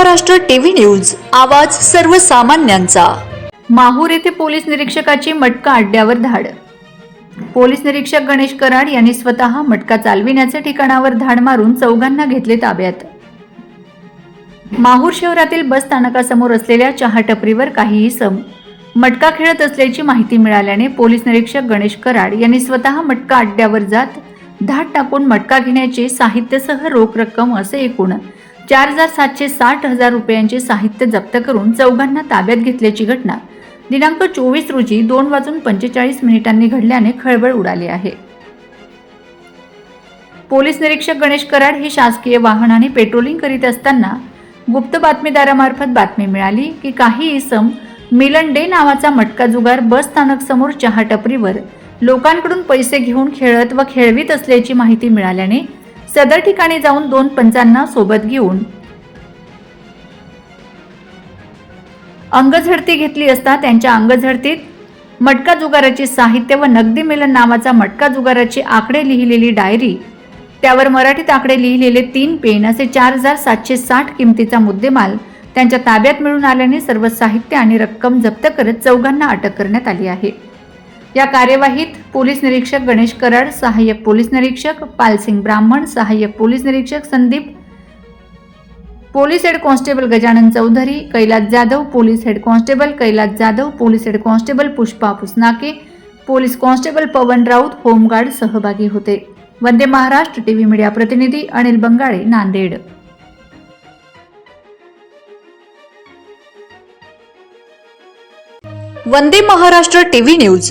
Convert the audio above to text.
Maharashtra TV news आवाज सर्वसामान्यांचा. माहूर येथे पोलीस निरीक्षकाची मटका अड्ड्यावर धाड. पोलीस निरीक्षक गणेश कराड यांनी स्वतः मटका चालविण्याच्या ठिकाणावर धाड मारून चौघांना घेतले ताब्यात. माहूर शहरातील बस स्थानकासमोर असलेल्या चहा टपरीवर काही इसम मटका खेळत असल्याची माहिती मिळाल्याने पोलीस निरीक्षक गणेश कराड यांनी स्वतः मटका अड्ड्यावर जात धाड टाकून मटका घेण्याचे साहित्यासह रोख रक्कम असे एकूण चार हजार सातशे साठ हजार रुपयांचे साहित्य जप्त करून चौघांना ताब्यात घेतल्याची घटना दिनांक चोवीस रोजी दोन वाजून पंचेचाळीस मिनिटांनी घडल्याने खळबळ उडाली आहे. पोलीस निरीक्षक गणेश कराड हे शासकीय वाहनाने पेट्रोलिंग करीत असताना गुप्त बातमीदारामार्फत बातमी मिळाली की काही इसम मिलन डे नावाचा मटका जुगार बस स्थानक समोर चहा टपरीवर लोकांकडून पैसे घेऊन खेळत व खेळवीत असल्याची माहिती मिळाल्याने सदर ठिकाणी जाऊन दोन पंचांना सोबत घेऊन अंगझडती घेतली असता त्यांच्या अंगझडतीत मटका जुगाराचे साहित्य व नगदी मिलन नावाचा मटका जुगाराचे आकडे लिहिलेली डायरी त्यावर मराठीत आकडे लिहिलेले तीन पेन असे चार हजार सातशे साठ किमतीचा मुद्देमाल त्यांच्या ताब्यात मिळून आल्याने सर्व साहित्य आणि रक्कम जप्त करत चौघांना अटक करण्यात आली आहे. या कार्यवाहीत पोलीस निरीक्षक गणेश कराड सहाय्यक पोलीस निरीक्षक पालसिंग ब्राह्मण सहाय्यक पोलीस निरीक्षक Sandeep police head constable Gajanan Chaudhari Kailas Jadhav police head constable Kailas Jadhav police head constable Pushpa Pusnake police constable Pawan Raut home guard सहभागी होते. वंदे महाराष्ट्र टीव्ही मीडिया प्रतिनिधी Anil Bangale Nanded. Vande Maharashtra TV news.